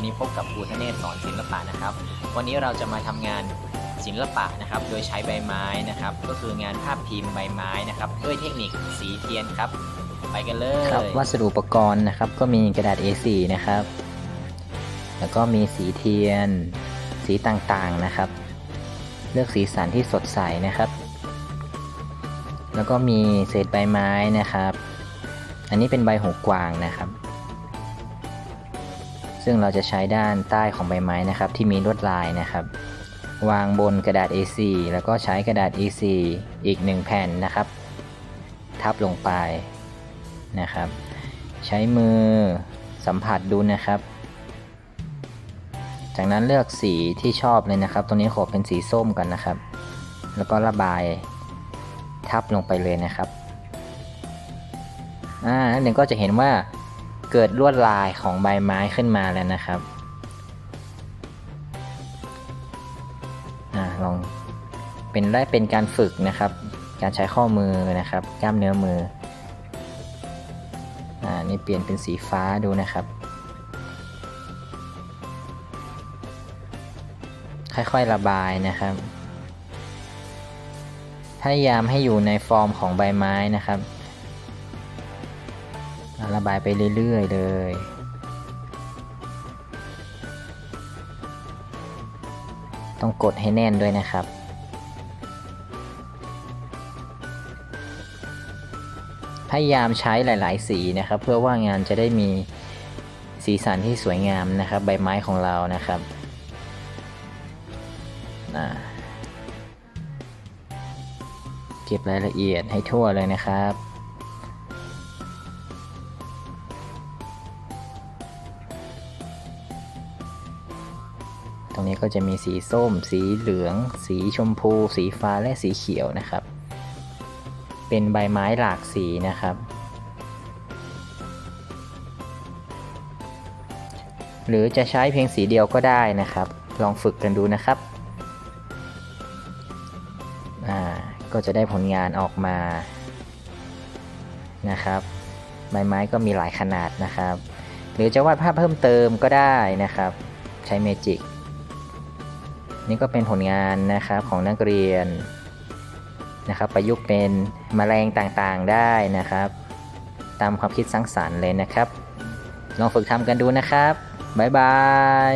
วันนี้เราจะมาทำงานศิลปะนะครับ โดยใช้ใบไม้นะครับ ก็คืองานภาพพิมพ์ใบไม้นะครับ ด้วยเทคนิคสีเทียนครับ ไปกันเลยครับวัสดุอุปกรณ์นะครับ ก็มีกระดาษ A4 นะครับ แล้วก็มีสีเทียน สีต่างๆนะครับ เลือกสีสันที่สดใสนะครับ แล้วก็มีเศษใบไม้นะครับ อันนี้เป็นใบหูกวางนะครับ ซึ่งเราจะใช้ด้านใต้ของใบไม้นะครับ ที่มีลวดลายนะครับ วางบนกระดาษ A4 แล้วก็ใช้กระดาษ A4 อีกหนึ่งแผ่นนะครับ ทับลงไปนะครับ ใช้มือสัมผัสดูนะครับ จากนั้นเลือกสีที่ชอบเลยนะครับ ตัวนี้ขอเป็นสีส้มกันนะครับ แล้วก็ระบายทับลงไปเลยนะครับอ่าแล้วเดี๋ยวก็จะเห็นว่า เกิดลวดลายของใบไม้ขึ้นมาแล้วนะครับอลองเป็นได้เป็นการฝึกนะครับ การใช้ข้อมือนะครับกล้ามเนื้อมืออ่านี่เปลี่ยนเป็นสีฟ้าดูนะครับ ค่อยๆระบายนะครับพยายามให้อยู่ในฟอร์มของใบไม้นะครับ ระบายไปเรื่อยๆเลยต้องกดให้แน่นด้วยนะครับ พยายามใช้หลาย ๆ สีนะครับ เพื่อว่างานจะได้มีสีสันที่สวยงามนะครับ ใบไม้ของเรานะครับเก็บรายละเอียดให้ทั่วเลยนะครับ รงนี้ก็จะมีสีส้ม สีเหลือง สีชมพู สีฟ้าและสีเขียวนะครับ เป็นใบไม้หลากสีนะครับ หรือจะใช้เพียงสีเดียวก็ได้นะครับ ลองฝึกกันดูนะครับอ่าก็จะได้ผลงานออกมานะครับ ใบไม้ก็มีหลายขนาดนะครับ หรือจะวาดภาพเพิ่มเติมก็ได้นะครับ ใช้เมจิก นี่ก็เป็นผลงานนะครับของนักเรียนนะครับ ประยุกต์เป็นแมลงต่างๆได้นะครับ ตามความคิดสร้างสรรค์เลยนะครับ ลองฝึกทำกันดูนะครับ บ๊ายบาย